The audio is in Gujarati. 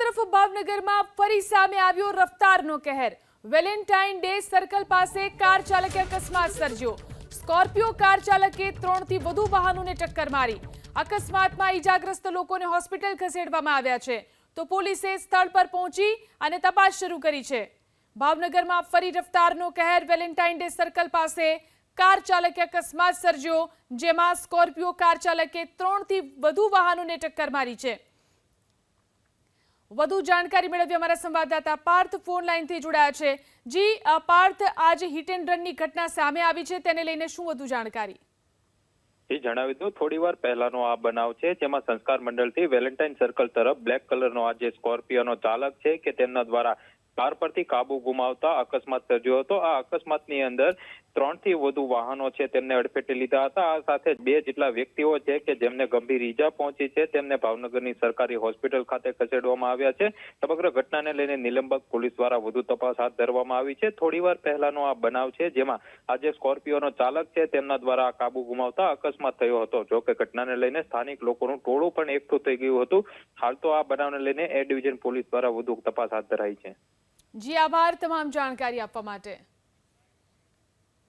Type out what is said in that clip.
તરફ ભાવનગરમાં ફરી સામે આવ્યો રફતારનો કહેર. વેલેન્ટાઇન ડે સર્કલ પાસે કાર ચાલકે અકસ્માત સર્જ્યો. સ્કોર્પિયો કાર ચાલકે ત્રણથી વધુ વાહનોને ટક્કર મારી. અકસ્માતમાં ઈજાગ્રસ્ત લોકોને હોસ્પિટલ ખસેડવામાં આવ્યા છે. તો પોલીસે સ્થળ પર પહોંચી અને તપાસ શરૂ કરી છે. ભાવનગરમાં ફરી રફતારનો કહેર વેલેન્ટાઇન ડે સર્કલ પાસે કાર ચાલકે અકસ્માત સર્જ્યો, જેમાં સ્કોર્પિયો કાર ચાલકે ત્રણથી વધુ વાહનોને ટક્કર મારી છે. વધુ જાણકારી મેળવી અમારા સંવાદદાતા પાર્થ ફોન જોડાયા છે. જી પાર્થ, આજે હિટ એન્ડ રનની ઘટના સામે આવી છે, તેને લઈને શું વધુ જાણકારી? જણાવી દઉં, થોડી વાર પહેલાનો આ બનાવ છે, જેમાં સંસ્કાર મંડળથી વેલેન્ટાઇન સર્કલ તરફ બ્લેક કલરનો આ જે સ્કોર્પિયોનો ચાલક છે, કે તેમના દ્વારા કાર પરથી કાબુ ગુમાવતા અકસ્માત સર્જ્યો હતો. આ અકસ્માતની અંદર ત્રણથી વધુ વાહનો છે તેમને અડફેટે લીધા હતા. આ સાથે બે જેટલા વ્યક્તિઓ છે કે જેમને ગંભીર ઈજા પહોંચી છે, તેમને ભાવનગરની સરકારી હોસ્પિટલ ખાતે ખસેડવામાં આવ્યા છે. સમગ્ર ઘટનાને લઈને નિલંબક પોલીસ દ્વારા વધુ તપાસ હાથ ધરવામાં આવી છે. થોડીવાર પહેલાનો આ બનાવ છે, જેમાં આજે સ્કોર્પિયોનો ચાલક છે, તેમના દ્વારા કાબુ ગુમાવતા અકસ્માત થયો હતો. જો કે ઘટનાને લઈને સ્થાનિક લોકોનું ટોળું પણ એકઠું થઈ ગયું હતું. હાલ તો આ બનાવને લઈને એ ડિવિઝન પોલીસ દ્વારા વધુ તપાસ હાથ ધરાઈ છે. જી આભાર તમામ જાણકારી આપવા માટે.